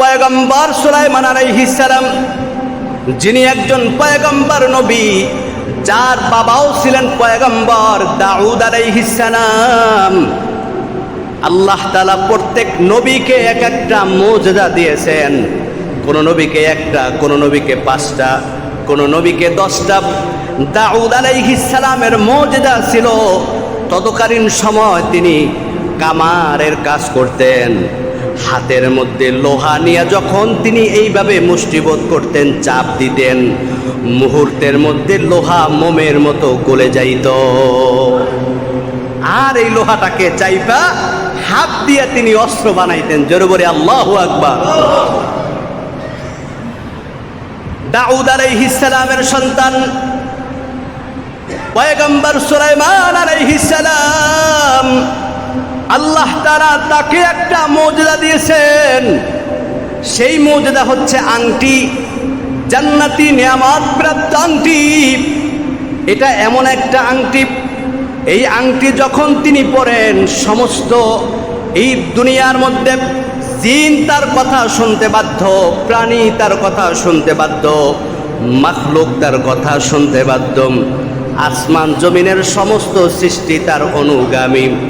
পয়গম্বর সুলাইমান আলাইহিস সালাম, যিনি একজন পয়গম্বর নবী, যার বাবাও ছিলেন পয়গম্বর দাউদ আলাইহিস সালাম। আল্লাহ তালা প্রত্যেক নবীকে এক একটা মৌজদা দিয়েছেন। কোন নবীকে একটা, কোন নবীকে পাঁচটা, কোন নবীকে দশটা। দাউদ আলাইহিস সালামের মৌজদা ছিল ততকালীন সময় তিনি কামারের কাজ করতেন। হাতের মধ্যে লোহা নিয়ে যখন তিনি এইভাবে মুষ্টিবোধ করতেন, চাপ দিতেন, মুহূর্তের মধ্যে লোহা মোমের মতো গলে যাইত। আর এই লোহাটাকে চাইপা হাত দিয়ে তিনি অস্ত্র বানাইতেন। জোরে বলে, আল্লাহ আকবার। দাউদ আলাইহিস সালামের সন্তান, পয়গম্বর সুলাইমান আলাইহিস আল্লাহ তাআলা তাকে একটা মৌজুদা দিয়েছেন। সেই মর্যাদা হচ্ছে আংটি, জান্নাতি নিয়ামত প্রাপ্ত আংটি। এটা এমন একটা আংটি, এই আংটি যখন তিনি পড়েন সমস্ত এই দুনিয়ার মধ্যে জিন তার কথা শুনতে বাধ্য, প্রাণী তার কথা শুনতে বাধ্য, মাখলুক তার কথা শুনতে বাধ্য, আসমান জমিনের সমস্ত সৃষ্টি তার অনুগামী।